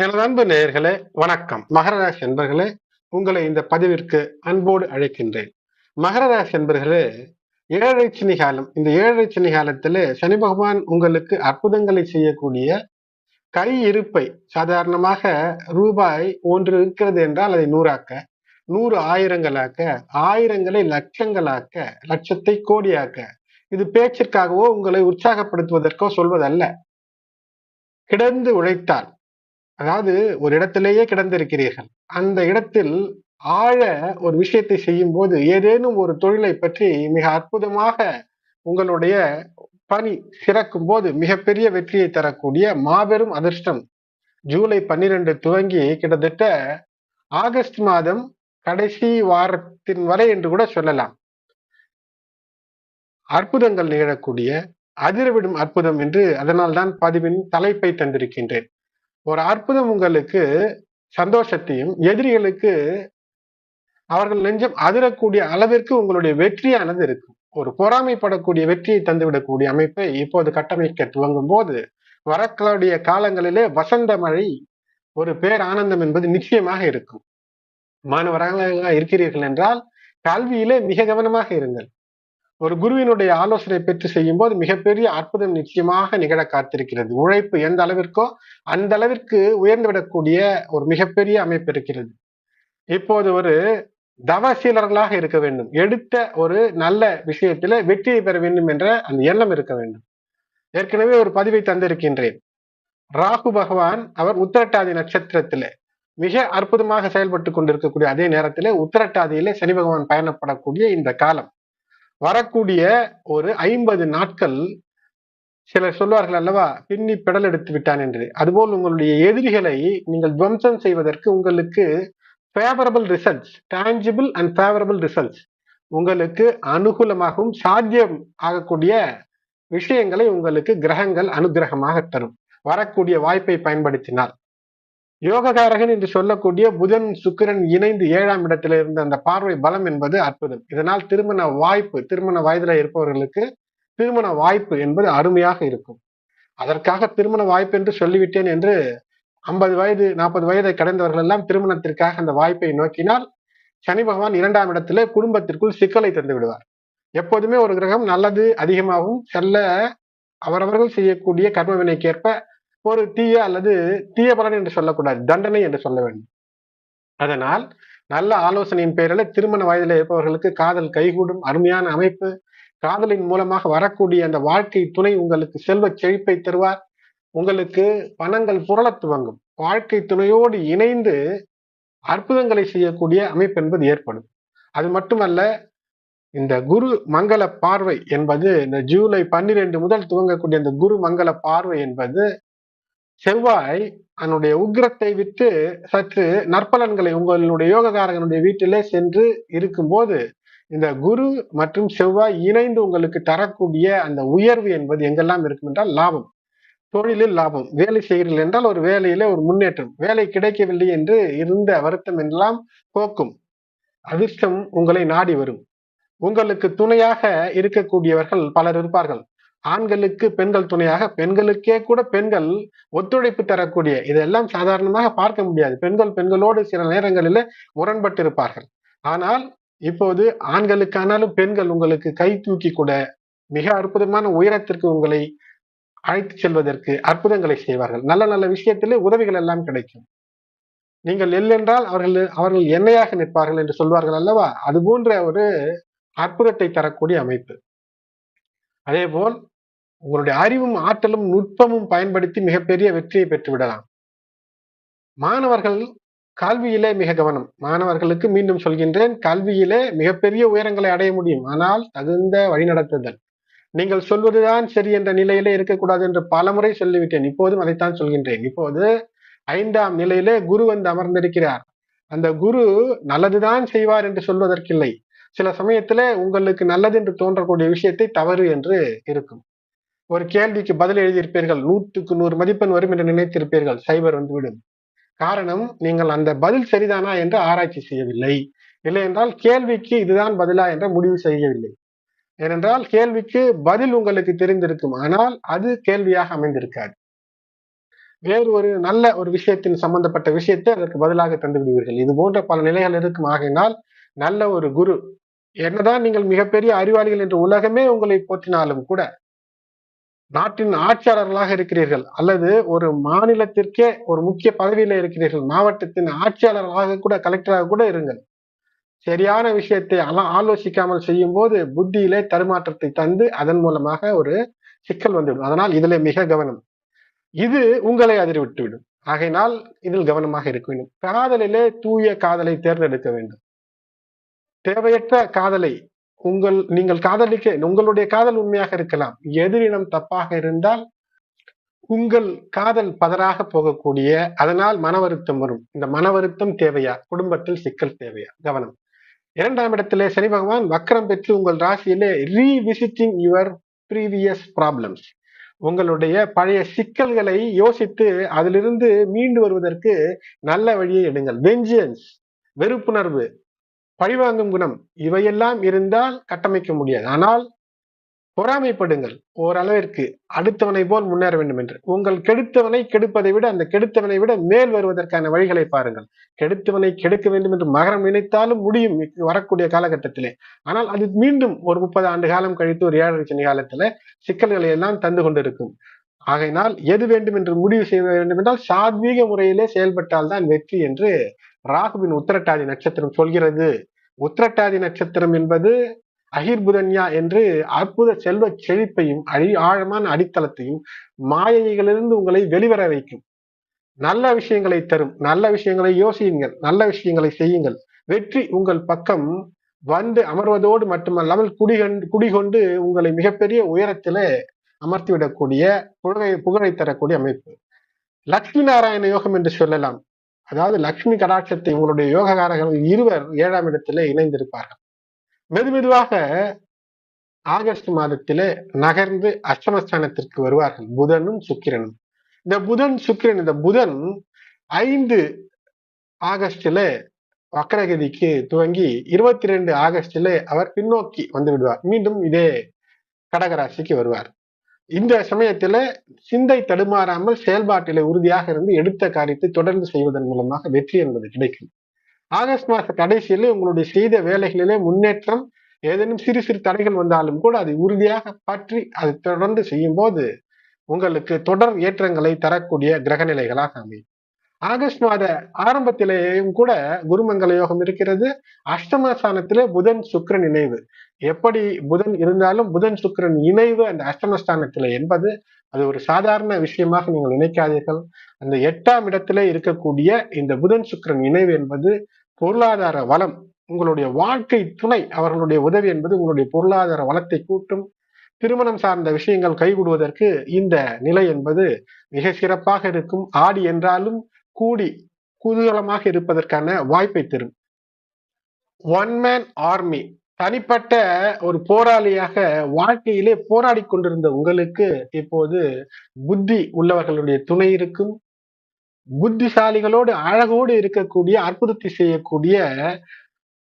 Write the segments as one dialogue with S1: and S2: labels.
S1: எனது அன்பு நேயர்களே வணக்கம். மகர ராசி என்பர்களே உங்களை இந்த பதிவிற்கு அன்போடு அழைக்கின்றேன். மகர ராசி என்பர்களே ஏழரை சனி காலம் இந்த ஏழரை சனி காலத்திலே சனி பகவான் உங்களுக்கு அற்புதங்களை செய்யக்கூடிய கை இருப்பை சாதாரணமாக ரூபாய் ஒன்று இருக்கிறது என்றால் அதை நூறாக்க நூறு ஆயிரங்களாக்க ஆயிரங்களை லட்சங்களாக்க லட்சத்தை கோடியாக்க இது பேச்சிற்காகவோ உங்களை உற்சாகப்படுத்துவதற்கோ சொல்வதல்ல. கிடந்து உழைத்தால் அதாவது ஒரு இடத்திலேயே கிடந்திருக்கிறீர்கள். அந்த இடத்தில் ஆழ ஒரு விஷயத்தை செய்யும் போது ஏதேனும் ஒரு தொழிலை பற்றி மிக அற்புதமாக உங்களுடைய பணி சிறக்கும் போது மிகப்பெரிய வெற்றியை தரக்கூடிய மாபெரும் அதிர்ஷ்டம் ஜூலை பன்னிரண்டு துவங்கி கிட்டத்தட்ட ஆகஸ்ட் மாதம் கடைசி வாரத்தின் வரை என்று கூட சொல்லலாம். அற்புதங்கள் நிகழக்கூடிய அதிரவிடும் அற்புதம் என்று அதனால்தான் பதிவின் தலைப்பை தந்திருக்கின்றேன். ஒரு அற்புதம் உங்களுக்கு சந்தோஷத்தையும் எதிரிகளுக்கு அவர்கள் நெஞ்சம் அதிரக்கூடிய அளவிற்கு உங்களுடைய வெற்றியானது இருக்கும். ஒரு பொறாமைப்படக்கூடிய வெற்றியை தந்துவிடக்கூடிய அமைப்பை இப்போது கட்டமைக்க துவங்கும் போது வரக்கூடிய காலங்களிலே வசந்த மழை ஒரு பேர் ஆனந்தம் என்பது நிச்சயமாக இருக்கும். மாணவராக இருக்கிறீர்கள் என்றால் கல்வியிலே மிக கவனமாக இருங்கள். ஒரு குருவினுடைய ஆலோசனை பெற்று செய்யும் போது மிகப்பெரிய அற்புதம் நிச்சயமாக நிகழ காத்திருக்கிறது. உழைப்பு எந்த அளவிற்கோ அந்த அளவிற்கு உயர்ந்துவிடக்கூடிய ஒரு மிகப்பெரிய அமைப்பு இருக்கிறது. இப்போது ஒரு தவசீலர்களாக இருக்க வேண்டும். எடுத்த ஒரு நல்ல விஷயத்துல வெற்றியை பெற வேண்டும் என்ற அந்த எண்ணம் இருக்க வேண்டும். ஏற்கனவே ஒரு பதிவை தந்திருக்கின்றேன். ராகு பகவான் அவர் உத்திரட்டாதி நட்சத்திரத்துல மிக அற்புதமாக செயல்பட்டு கொண்டிருக்கக்கூடிய அதே நேரத்தில் உத்திரட்டாதியிலே சனி பகவான் பயணப்படக்கூடிய இந்த காலம். வரக்கூடிய ஒரு ஐம்பது நாட்கள் சிலர் சொல்வார்கள் அல்லவா பின்னி பெடல் எடுத்து விட்டான் என்று. அதுபோல் உங்களுடைய எதிரிகளை நீங்கள் துவம்சம் செய்வதற்கு உங்களுக்கு favourable results tangible and favourable results உங்களுக்கு அனுகூலமாகவும் சாத்தியம் ஆகக்கூடிய விஷயங்களை உங்களுக்கு கிரகங்கள் அனுகிரகமாக தரும். வரக்கூடிய வாய்ப்பை பயன்படுத்தினால். யோககாரகன் என்று சொல்லக்கூடிய புதன் சுக்கிரன் இணைந்து ஏழாம் இடத்துல இருந்த அந்த பார்வை பலம் என்பது அற்புதம். இதனால் திருமண வாய்ப்பு திருமண வயதுல இருப்பவர்களுக்கு திருமண வாய்ப்பு என்பது அருமையாக இருக்கும். அதற்காக திருமண வாய்ப்பு என்று சொல்லிவிட்டேன் என்று ஐம்பது வயது நாற்பது வயதை கடந்தவர்கள் எல்லாம் திருமணத்திற்காக அந்த வாய்ப்பை நோக்கினால் சனி பகவான் இரண்டாம் இடத்துல குடும்பத்திற்குள் சிக்கலை தந்து விடுவார். எப்போதுமே ஒரு கிரகம் நல்லது அதிகமாகவும் செல்ல அவரவர்கள் செய்யக்கூடிய கர்மவினைக்கேற்ப ஒரு தீய அல்லது தீய பலன் என்று சொல்லக்கூடாது தண்டனை என்று சொல்ல வேண்டும். அதனால் நல்ல ஆலோசனையின் பெயரில் திருமண வயதில் இருப்பவர்களுக்கு காதல் கைகூடும் அருமையான அமைப்பு. காதலின் மூலமாக வரக்கூடிய அந்த வாழ்க்கை துணை உங்களுக்கு செல்வ செழிப்பை தருவார். உங்களுக்கு பணங்கள் புரள துவங்கும். வாழ்க்கை துணையோடு இணைந்து அற்புதங்களை செய்யக்கூடிய அமைப்பு என்பது ஏற்படும். அது மட்டுமல்ல இந்த குரு மங்கள பார்வை என்பது இந்த ஜூலை பன்னிரெண்டு முதல் துவங்கக்கூடிய அந்த குரு மங்கள பார்வை என்பது செவ்வாய் அதனுடைய உக்கிரத்தை விட்டு சற்று நற்பலன்களை உங்களுடைய யோககாரகனுடைய வீட்டிலே சென்று இருக்கும்போது இந்த குரு மற்றும் செவ்வாய் இணைந்து உங்களுக்கு தரக்கூடிய அந்த உயர்வு என்பது எங்கெல்லாம் இருக்கும் என்றால் லாபம். தொழிலில் லாபம். வேலை செய்கிறீர்கள் என்றால் ஒரு வேலையில ஒரு முன்னேற்றம். வேலை கிடைக்கவில்லை என்று இருந்த வருத்தம் எல்லாம் போக்கும். அதிர்ஷ்டம் உங்களை நாடி வரும். உங்களுக்கு துணையாக இருக்கக்கூடியவர்கள் பலர் இருப்பார்கள். ஆண்களுக்கு பெண்கள் துணையாக பெண்களுக்கே கூட பெண்கள் ஒத்துழைப்பு தரக்கூடிய இதெல்லாம் சாதாரணமாக பார்க்க முடியாது. பெண்கள் பெண்களோடு சில நேரங்களில் முரண்பட்டிருப்பார்கள். ஆனால் இப்போது ஆண்களுக்கானாலும் பெண்கள் உங்களுக்கு கை தூக்கி கூட மிக அற்புதமான உயரத்திற்கு உங்களை அழைத்து செல்வதற்கு அற்புதங்களை செய்வார்கள். நல்ல நல்ல விஷயத்திலே உதவிகள் எல்லாம் கிடைக்கும். நீங்கள் எல்லென்றால் அவர்கள் அவர்கள் என்னையாக நிற்பார்கள் என்று சொல்வார்கள் அல்லவா? அது போன்ற ஒரு அற்புதத்தை தரக்கூடிய அமைப்பு. அதே போல் உங்களுடைய அறிவும் ஆற்றலும் நுட்பமும் பயன்படுத்தி மிகப்பெரிய வெற்றியை பெற்று விடலாம். மாணவர்கள் கல்வியிலே மிக கவனம். மாணவர்களுக்கு மீண்டும் சொல்கின்றேன் கல்வியிலே மிகப்பெரிய உயரங்களை அடைய முடியும். ஆனால் தகுந்த வழிநடத்துதல். நீங்கள் சொல்வதுதான் சரி என்ற நிலையிலே இருக்கக்கூடாது என்று பலமுறை சொல்லிவிட்டேன். இப்போதும் அதைத்தான் சொல்கின்றேன். இப்போது ஐந்தாம் நிலையிலே குரு வந்து அமர்ந்திருக்கிறார். அந்த குரு நல்லதுதான் செய்வார் என்று சொல்வதற்கில்லை. சில சமயத்துல உங்களுக்கு நல்லது என்று தோன்றக்கூடிய விஷயத்தை தவறு என்று இருக்கும். ஒரு கேள்விக்கு பதில் எழுதியிருப்பீர்கள். நூற்றுக்கு நூறு மதிப்பெண் வரும் என்று நினைத்திருப்பீர்கள். சைபர் வந்துவிடும். காரணம் நீங்கள் அந்த பதில் சரிதானா என்று ஆராய்ச்சி செய்யவில்லை. இல்லை என்றால் கேள்விக்கு இதுதான் பதிலா என்ற முடிவு செய்யவில்லை. ஏனென்றால் கேள்விக்கு பதில் உங்களுக்கு தெரிந்திருக்கும். ஆனால் அது கேள்வியாக அமைந்திருக்காது. வேறு ஒரு நல்ல ஒரு விஷயத்தின் சம்பந்தப்பட்ட விஷயத்தை அதற்கு பதிலாக தந்து விடுவீர்கள். இது போன்ற பல நிலைகள் இருக்கும். ஆகையினால் நல்ல ஒரு குரு. என்னதான் நீங்கள் மிகப்பெரிய அறிவாளிகள் என்று உலகமே உங்களை போற்றினாலும் கூட நாட்டின் ஆட்சியாளர்களாக இருக்கிறீர்கள் அல்லது ஒரு மாநிலத்திற்கே ஒரு முக்கிய பதவியில இருக்கிறீர்கள் மாவட்டத்தின் ஆட்சியாளர்களாக கூட கலெக்டராக கூட இருங்கள். சரியான விஷயத்தை ஆலோசிக்காமல் செய்யும் போது புத்தியிலே தருமாற்றத்தை தந்து அதன் மூலமாக ஒரு சிக்கல் வந்துவிடும். அதனால் இதுல மிக கவனம். இது உங்களை அதிர்விட்டுவிடும் ஆகையினால் இதில் கவனமாக இருக்க வேண்டும். காதலிலே தூய காதலை தேர்ந்தெடுக்க வேண்டும். தேவையற்ற காதலை உங்கள் நீங்கள் காதலிக்க உங்களுடைய காதல் உண்மையாக இருக்கலாம். எதிரினம் தப்பாக இருந்தால் உங்கள் காதல் பதறாக போகக்கூடிய அதனால் மன வருத்தம் வரும். இந்த மன வருத்தம் தேவையா? குடும்பத்தில் சிக்கல் தேவையா? கவனம். இரண்டாம் இடத்திலே சனி பகவான் வக்கரம் பெற்று உங்கள் ராசியிலே ரீவிசிட்டிங் யுவர் ப்ரீவியஸ் ப்ராப்ளம்ஸ் உங்களுடைய பழைய சிக்கல்களை யோசித்து அதிலிருந்து மீண்டு வருவதற்கு நல்ல வழியை எடுங்கள். வெஞ்சியன்ஸ் வெறுப்புணர்வு. பழிவாங்கும் குணம் இவையெல்லாம் இருந்தால் கட்டமைக்க முடியாது. ஆனால் பொறாமைப்படுங்கள். ஓரளவிற்கு அடுத்தவனை போல் முன்னேற வேண்டும் என்று. உங்கள் கெடுத்தவனை கெடுப்பதை விட அந்த கெடுத்தவனை விட மேல் வருவதற்கான வழிகளை பாருங்கள். கெடுத்தவனை கெடுக்க வேண்டும் என்று மகரம் நினைத்தாலும் முடியும் வரக்கூடிய காலகட்டத்திலே. ஆனால் அது மீண்டும் ஒரு முப்பது ஆண்டு காலம் கழித்து ஒரு ஏழரை சனி காலத்துல சிக்கல்களை எல்லாம் தந்து கொண்டிருக்கும். ஆகையினால் எது வேண்டும் என்று முடிவு செய்ய வேண்டும் என்றால் சாத்வீக முறையிலே செயல்பட்டால் தான் வெற்றி என்று ராகுவின் உத்திரட்டாதி நட்சத்திரம் சொல்கிறது. உத்திரட்டாதி நட்சத்திரம் என்பது அகிர்புதன்யா என்று அற்புத செல்வ செழிப்பையும் அழி ஆழமான அடித்தளத்தையும் மாயைகளிலிருந்து உங்களை வெளிவர வைக்கும். நல்ல விஷயங்களை தரும். நல்ல விஷயங்களை யோசியுங்கள். நல்ல விஷயங்களை செய்யுங்கள். வெற்றி உங்கள் பக்கம் வந்து அமர்வதோடு மட்டுமல்லாமல் குடிகொண்டு குடிகொண்டு உங்களை மிகப்பெரிய உயரத்தில் அமர்த்திவிடக்கூடிய புகழை புகழை தரக்கூடிய அமைப்பு. லக்ஷ்மி நாராயண யோகம் என்று சொல்லலாம். அதாவது லக்ஷ்மி கடாட்சத்தை உங்களுடைய யோககாரர்கள் இருவர் ஏழாம் இடத்திலே இணைந்திருப்பார்கள். மெது மெதுவாக ஆகஸ்ட் மாதத்திலே நகர்ந்து அஷ்டமஸ்தானத்திற்கு வருவார்கள் புதனும் சுக்கிரனும். இந்த புதன் சுக்கிரன் இந்த புதன் ஐந்து ஆகஸ்டில வக்கரகதிக்கு துவங்கி இருபத்தி ரெண்டு ஆகஸ்டிலே அவர் பின்னோக்கி வந்து விடுவார். மீண்டும் இதே கடகராசிக்கு வருவார். இந்த சமயத்துல சிந்தை தடுமாறாமல் செயல்பாட்டில உறுதியாக இருந்து எடுத்த காரியத்தை தொடர்ந்து செய்வதன் மூலமாக வெற்றி என்பது கிடைக்கும். ஆகஸ்ட் மாச கடைசியிலே உங்களுடைய செய்த வேலைகளிலே முன்னேற்றம் ஏதேனும் சிறு சிறு தடைகள் வந்தாலும் கூட அதை உறுதியாக பற்றி அதை தொடர்ந்து செய்யும் போது உங்களுக்கு தொடர் ஏற்றங்களை தரக்கூடிய கிரக நிலைகளாக அமையும். ஆகஸ்ட் மாத ஆரம்பத்திலேயும் கூட குருமங்கல யோகம் இருக்கிறது. அஷ்டமஸ்தானத்திலே புதன் சுக்கரன் இணைவு. எப்படி புதன் இருந்தாலும் புதன் சுக்கரன் இணைவு அந்த அஷ்டமஸ்தானத்திலே என்பது அது ஒரு சாதாரண விஷயமாக நீங்கள் நினைக்காதீர்கள். அந்த எட்டாம் இடத்திலே இருக்கக்கூடிய இந்த புதன் சுக்கரன் இணைவு என்பது பொருளாதார வளம். உங்களுடைய வாழ்க்கை துணை அவர்களுடைய உதவி என்பது உங்களுடைய பொருளாதார வளத்தை கூட்டும். திருமணம் சார்ந்த விஷயங்கள் கைகூடுவதற்கு இந்த நிலை என்பது மிக சிறப்பாக இருக்கும். ஆடி என்றாலும் கூடி குதூகலமாக இருப்பதற்கான வாய்ப்பை தரும். ஒன் மேன் ஆர்மி தனிப்பட்ட ஒரு போராளியாக வாழ்க்கையிலே போராடி கொண்டிருந்த உங்களுக்கு இப்போது புத்தி உள்ளவர்களுடைய துணை இருக்கும். புத்திசாலிகளோடு அழகோடு இருக்கக்கூடிய அற்புதத்தை செய்யக்கூடிய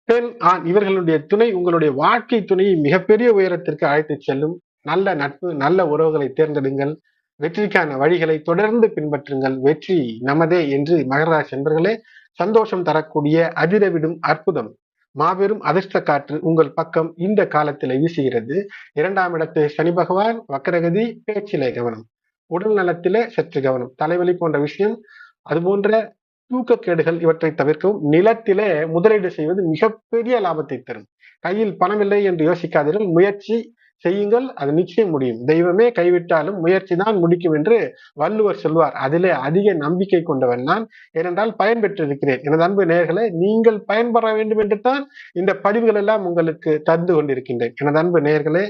S1: பெண் ஆண் இவர்களுடைய துணை உங்களுடைய வாழ்க்கை துணையை மிகப்பெரிய உயரத்திற்கு அழைத்து செல்லும். நல்ல நட்பு நல்ல உறவுகளை தேர்ந்தெடுங்கள். வெற்றிக்கான வழிகளை தொடர்ந்து பின்பற்றுங்கள். வெற்றி நமதே என்று மகராஜ் என்பர்களே சந்தோஷம் தரக்கூடிய அதிரவிடும் அற்புதம். மாபெரும் அதிர்ஷ்ட காற்று உங்கள் பக்கம் இந்த காலத்தில் வீசுகிறது. இரண்டாம் இடத்து சனி பகவான் வக்கரகதி பேச்சிலே கவனம். உடல் நலத்திலே சற்று கவனம். தலைவலி போன்ற விஷயம் அது போன்ற தூக்கக்கேடுகள் இவற்றை தவிர்க்கவும் நிலத்திலே முதலீடு செய்வது மிகப்பெரிய லாபத்தை தரும். கையில் பணமில்லை என்று யோசிக்காதீர்கள். முயற்சி செய்யுங்கள் அது நிச்சயம் முடியும். தெய்வமே கைவிட்டாலும் முயற்சி தான் முடிக்கும் என்று வள்ளுவர் சொல்வார். அதிலே அதிக நம்பிக்கை கொண்டவன் நான். ஏனென்றால் பயன் பெற்றிருக்கிறேன் எனது அன்பு நேர்களை நீங்கள் பயன்பெற வேண்டும் என்று தான் இந்த பதிவுகள் எல்லாம் உங்களுக்கு தந்து கொண்டிருக்கின்றேன். எனது அன்பு நேர்களே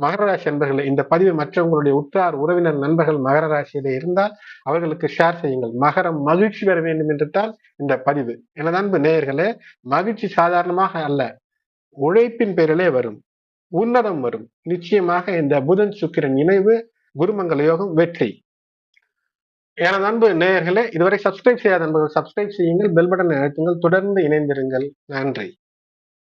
S1: மகர ராசி நண்பர்களே இந்த பதிவு மற்றவங்களுடைய உற்றார் உறவினர் நண்பர்கள் மகர ராசியில இருந்தால் அவர்களுக்கு ஷேர் செய்யுங்கள். மகரம் மகிழ்ச்சி பெற வேண்டும் என்று தான் இந்த பதிவு. எனது அன்பு நேயர்களே மகிழ்ச்சி சாதாரணமாக அல்ல. உழைப்பின் பேரிலே வரும். உன்னதம் வரும். நிச்சயமாக இந்த புதன் சுக்கிரன் இணைவு குருமங்கல யோகம் வெற்றி. எனது அன்பு நேயர்களே இதுவரை சப்ஸ்கிரைப் செய்யாத நண்பர்கள் சப்ஸ்கிரைப் செய்யுங்கள் பெல் பட்டன் அழுத்துங்கள் தொடர்ந்து இணைந்திருங்கள். நன்றி.